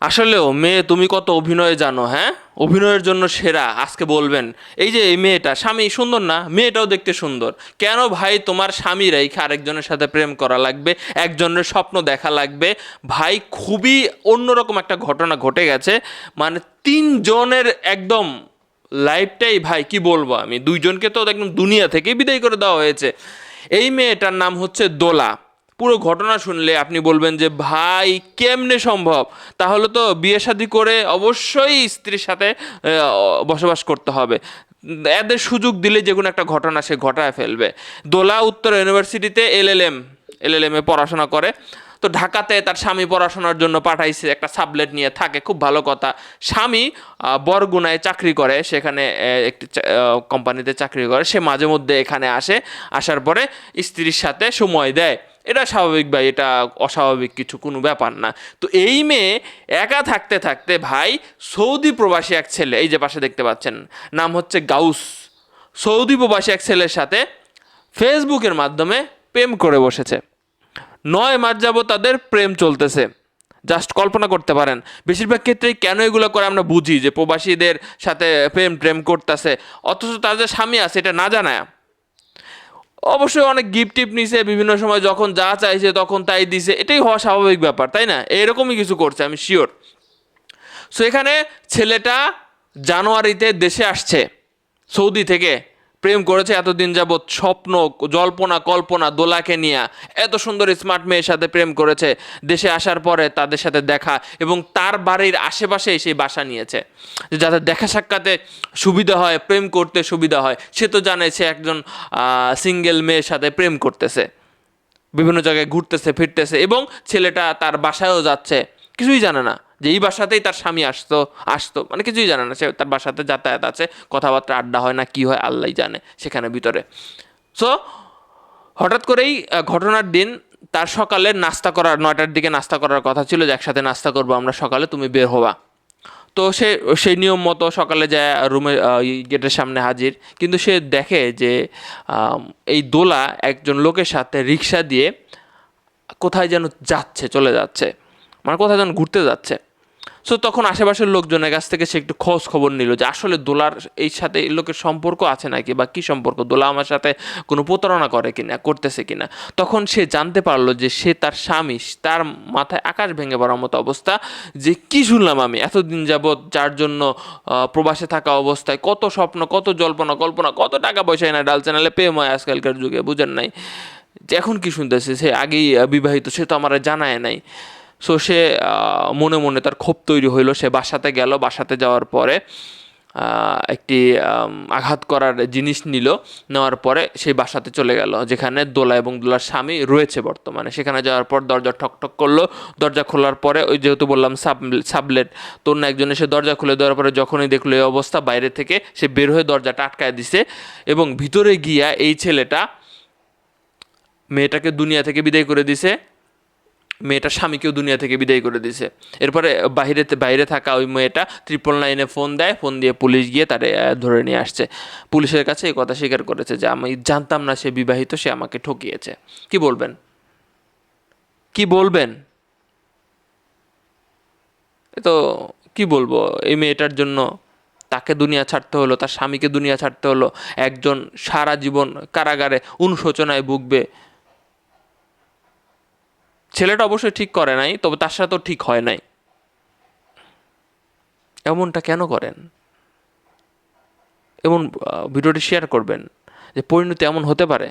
আসলেও মেয়ে তুমি কত অভিনয় জানো হ্যাঁ? অভিনয়ের জন্য সেরা, আজকে বলবেন। এই যে এই মেয়েটা, স্বামী সুন্দর না? মেয়েটাও দেখতে সুন্দর। কেন ভাই তোমার স্বামী রেখে আরেকজনের সাথে প্রেম করা লাগবে? একজনের স্বপ্ন দেখা লাগবে? ভাই খুবই অন্যরকম একটা ঘটনা ঘটে গেছে। মানে তিনজনের একদম লাইফটাই ভাই, কি বলব আমি? দুইজনকে তো একদম দুনিয়া থেকে বিদায় করে দেওয়া হয়েছে। এই মেয়েটার নাম হচ্ছে দোলা। পুরো ঘটনা শুনলে আপনি বলবেন যে, ভাই, কেমনে সম্ভব? তাহলে তো বিয়ে শাদী করে অবশ্যই স্ত্রীর সাথে বসবাস করতে হবে। এদের সুযোগ দিলে যে কোনো একটা ঘটনা সে ঘটায় ফেলবে। দোলা উত্তর ইউনিভার্সিটিতে এলএলএম এলএলএম পড়াশোনা করে। তো ঢাকাতে তার স্বামী পড়াশোনার জন্য পাঠাইছে একটা সাবলেট নিয়ে, থাকে খুব ভালো কথা। স্বামী বরগুনায় চাকরি করে, সেখানে একটি কোম্পানিতে চাকরি করে। সে মাঝে মধ্যে এখানে আসে, আসার পরে স্ত্রীর সাথে সময় দেয়। এটা স্বাভাবিক ভাই, এটা অস্বাভাবিক কিছু, কোনো ব্যাপার না। তো এই মেয়ে একা থাকতে থাকতে ভাই সৌদি প্রবাসী এক ছেলে, এই যে পাশে দেখতে পাচ্ছেন, নাম হচ্ছে গাউস। সৌদি প্রবাসী এক ছেলের সাথে ফেসবুকের মাধ্যমে প্রেম করে বসেছে। নয় মাস যাবত তাদের প্রেম চলতেছে। জাস্ট কল্পনা করতে পারেন, বেশিরভাগ ক্ষেত্রেই কেন এগুলো করে আমরা বুঝি যে প্রবাসীদের সাথে প্রেম প্রেম করতেছে। অথচ তাদের স্বামী আছে, এটা না জানায়। অবশ্যই অনেক গিফট টিপ নিছে বিভিন্ন সময় যখন যা চাইছে তখন তাই দিছে। এটাই হওয়া স্বাভাবিক ব্যাপার, তাই না? এরকমই কিছু করছে, আমি শিওর সো এখানে ছেলেটা জানুয়ারিতে দেশে আসছে, সৌদি থেকে। প্রেম করেছে, এতদিন যাবৎ স্বপ্ন, জল্পনা, কল্পনা, দোলাকে নিয়ে এত সুন্দর স্মার্ট মেয়ের সাথে প্রেম করেছে, দেশে আসার পরে তাদের সাথে দেখা এবং তার বাড়ির আশেপাশেই সেই বাসা নিয়েছে। যাতে দেখা সাক্ষাতে সুবিধা হয়, প্রেম করতে সুবিধা হয়, সে তো জানে সে একজন সিঙ্গেল মেয়ের সাথে প্রেম করতেছে। বিভিন্ন জায়গায় ঘুরতেছে, ফিরতেছে এবং ছেলেটা তার বাসায়ও যাচ্ছে, কিছুই জানে না। যে এই বাসাতেই তার স্বামী আসতো আসতো। মানে কিছুই জানে না, সে তার বাসাতে যাতায়াত আছে, কথাবার্তা, আড্ডা হয় না, কি হয় আল্লাহ জানে সেখানে ভিতরে। সো হঠাৎ করেই ঘটনার দিন তার সকালে নাস্তা করার, নয়টার দিকে নাস্তা করার কথা ছিল যে একসাথে নাস্তা করব আমরা সকালে, তুমি বের হবা। তো সে, সেই নিয়ম মতো সকালে যায় রুমে গেটের সামনে হাজির। কিন্তু সে দেখে যে এই দোলা একজন লোকের সাথে রিক্সা দিয়ে কোথায় যেন যাচ্ছে, চলে যাচ্ছে। মানে কোথায় যেন ঘুরতে যাচ্ছে। সো তখন আশেপাশের লোকজনের কাছ থেকে সে একটু খোঁজ খবর নিল যে আসলে দোলার এই সাথে এই লোকের সম্পর্ক আছে নাকি বা কী সম্পর্ক? দোলা আমার সাথে কোনো প্রতারণা করে কিনা, করতেছে কিনা? তখন সে জানতে পারল যে সে তার স্বামী, তার মাথায় আকাশ ভেঙে পড়ার মতো অবস্থা যে কি শুনলাম আমি? এতদিন যাবৎ যার জন্য প্রবাসে থাকা অবস্থায় কত স্বপ্ন, কত জল্পনা, কল্পনা, কত টাকা পয়সা না ডাল চ্যানেলে প্রেম হয় আজকালকার যুগে, বুঝেন নাই? যে এখন কি শুনতেছে? সে আগেই বিবাহিত, সে তো আমার জানায় নাই। সো সে মনে মনে তার ক্ষোভ তৈরি হইল। সে বাসাতে গেল, বাসাতে যাওয়ার পরে একটি আঘাত করার জিনিস নিল। নেওয়ার পরে সেই বাসাতে চলে গেল, যেখানে দোলা এবং দোলার স্বামী রয়েছে বর্তমানে। সেখানে যাওয়ার পর দরজা ঠক ঠক করল। দরজা খোলার পরে ওই যেহেতু বললাম সাব, সাবলেট তোর না একজন এসে দরজা খুলে দেওয়ার পরে যখনই দেখল এই অবস্থা, বাইরে থেকে সে বের হয়ে দরজাটা আটকায় দিছে এবং ভিতরে গিয়া এই ছেলেটা মেয়েটাকে দুনিয়া থেকে বিদায় করে দিছে। মেয়েটার স্বামীকেও দুনিয়া থেকে বিদায় করে দিছে এরপরে বাইরে বাইরে থাকা ওই মেয়েটা ট্রিপল নাইনে ফোন দেয় ফোন দিয়ে পুলিশ গিয়ে তারে ধরে নিয়ে আসছে। পুলিশের কাছে এই কথা স্বীকার করেছে যে, আমি জানতাম না সে বিবাহিত, সে আমাকে ঠকিয়েছে। কি বলবেন? কি বলবেন? তো কি বলব? এই মেয়েটার জন্য তাকে দুনিয়া ছাড়তে হলো, তার স্বামীকে দুনিয়া ছাড়তে হলো। একজন সারা জীবন কারাগারে অনুশোচনায় ভুগবে। ছেলেটা অবশ্যই ঠিক করে নাই, তবে তার সাথেও ঠিক হয় নাই। এমনটা কেন করেন? এমন ভিডিওটি শেয়ার করবেন যে পরিণতি এমন হতে পারে?